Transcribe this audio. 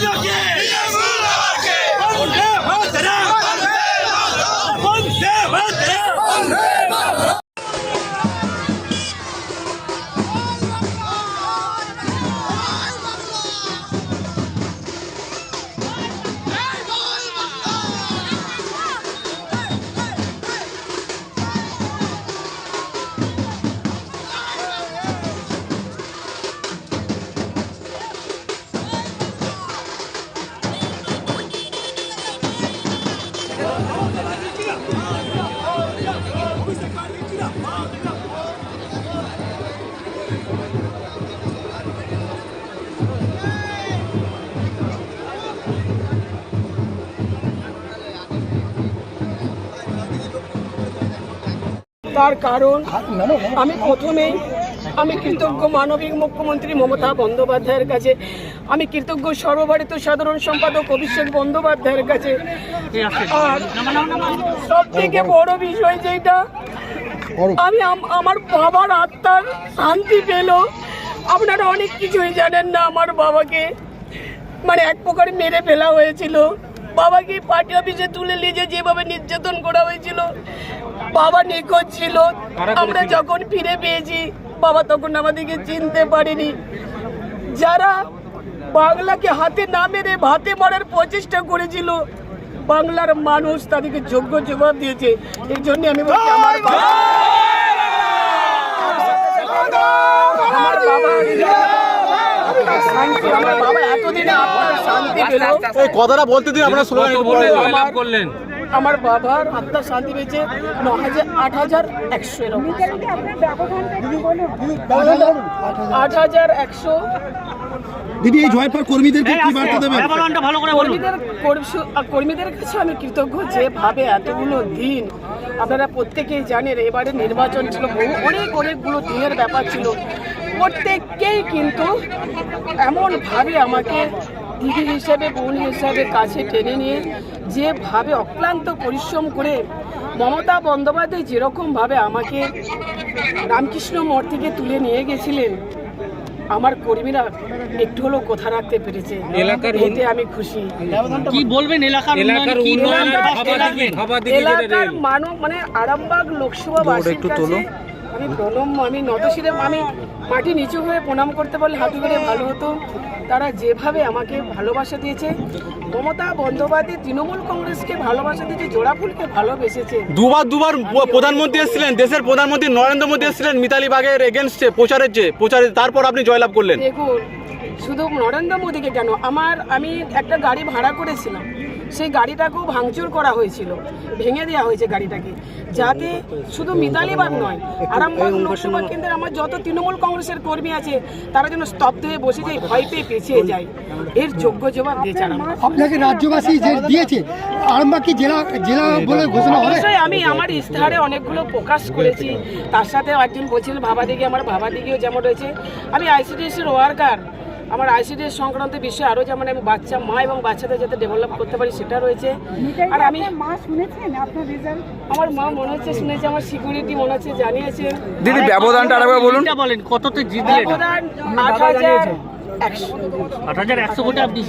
Look at! তার কারণ আমি প্রথমেই আমি কৃতজ্ঞ মানবিক মুখ্যমন্ত্রী মমতা বন্দ্যোপাধ্যায়ের কাছে আমি কৃতজ্ঞ সর্বভারতীয় সাধারণ সম্পাদক অভিষেক বন্দ্যোপাধ্যায়ের কাছে। আর সব থেকে বড় বিষয় যেটা আমি আমার বাবার আত্মার শান্তি পেল। আপনারা অনেক কিছুই জানেন না আমার বাবাকে। মানে এক প্রকার মেরে ফেলা হয়েছিল। বাবাকে পার্টি অফিসে তুলে নিয়ে যেভাবে নির্যাতন করা হয়েছিল বাবা নিখোঁজ ছিল। আমরা যখন ফিরে পেয়েছি বাবা তখন আমাদেরকে চিনতে পারেনি। যারা বাংলাকে হাতে না মেরে ভাতে মারার প্রচেষ্টা করেছিল বাংলার মানুষ তাদেরকে যোগ্য জবাব দিয়েছে। এই জন্য আমি বলছি আমার বাবা আমার বাবা আপনার শান্তি এতদিনে আপনার শান্তি পেল। কথাটা বলতে দিন আপনার করলেন। আমার বাবার আত্মার শান্তি পেয়েছে ন হাজার আট হাজার একশো এরকম। আট হাজার একশো। দিদি এই জয়ের পর কর্মীদেরকে কি বার্তা দেবেন? কর্মীদের কর্মী- কর্মীদের কাছে আমি কৃতজ্ঞ যেভাবে এতগুলো দিন আপনারা প্রত্যেকেই জানেন এবারে নির্বাচন ছিল বহু অনেক অনেকগুলো দিনের ব্যাপার ছিল। প্রত্যেককেই কিন্তু এমনভাবে আমাকে দিদি হিসাবে বোন হিসাবে কাছে টেনে নিয়ে যেভাবে অক্লান্ত পরিশ্রম করে মমতা বন্দ্যোপাধ্যায় যেরকমভাবে আমাকে রামকৃষ্ণ মঠ থেকে তুলে নিয়ে গেছিলেন আমার কর্মীরা একটু হলেও কথা রাখতে পেরেছে। এলাকার এতে আমি খুশি। কি বলবেন? এলাকার এলাকার মানুষ মানে আরামবাগ লোকসভা বাসীর কাছে আমি প্রণম আমি নতশিরে আমি মাটি নিচু হয়ে প্রণাম করতে পারলে হাঁটু করে ভালো হতো। তারা যেভাবে আমাকে ভালোবাসা দিয়েছে মমতা বন্দ্যোপাধ্যায় তৃণমূল কংগ্রেসকে ভালোবাসা দিয়েছে জোড়াফুলকে ভালোবেসেছে। দুবার দুবার প্রধানমন্ত্রী এসেছিলেন দেশের প্রধানমন্ত্রী নরেন্দ্র মোদী এসেছিলেন মিতালি বাগের এগেনস্টে প্রচারের যে প্রচারে তারপর আপনি জয়লাভ করলেন। দেখুন শুধু নরেন্দ্র মোদীকে কেন? আমার আমি একটা গাড়ি ভাড়া করেছিলাম। সেই গাড়িটাকেও ভাঙচুর করা হয়েছিল। ভেঙে দেওয়া হয়েছে গাড়িটাকে। যাতে শুধু মিতালিবাগ নয় আরামবাগ লোকসভা কেন্দ্রের আমার যত তৃণমূল কংগ্রেসের কর্মী আছে তারা যেন স্তব্ধ হয়ে বসে যায় ভয় পেয়ে পেছিয়ে যায় এর যোগ্য জবাব দিয়েছে আপনাকে রাজ্যবাসী যে দিয়েছে আরামবাগ কি জেলা জেলা বলে ঘোষণা হবে? অবশ্যই আমি আমার ইস্তাহারে অনেকগুলো প্রকাশ করেছি। তার সাথে একজন বলছিলেন ভাবা দিকে আমার ভাবা দিকেও যেমন রয়েছে। আমি আইসিডিএস এর ওয়ার্কার। আমার আইসিডিএস সংক্রান্ত বিষয়ে আরও যেমন আমি বাচ্চা মা এবং বাচ্চাদের যাতে ডেভেলপ করতে পারি সেটা রয়েছে। আর আমি মা শুনেছেন আপনার রেজাল্ট আমার মা মনে হচ্ছে শুনেছে আমার সিকিউরিটি মনে হচ্ছে জানিয়েছে। দিদি ব্যবধানটা আরেকবার বলুন। বলেন। কততে জিতলেন ব্যবধান আট হাজার একশো আট হাজার একশো কোটি আপনি.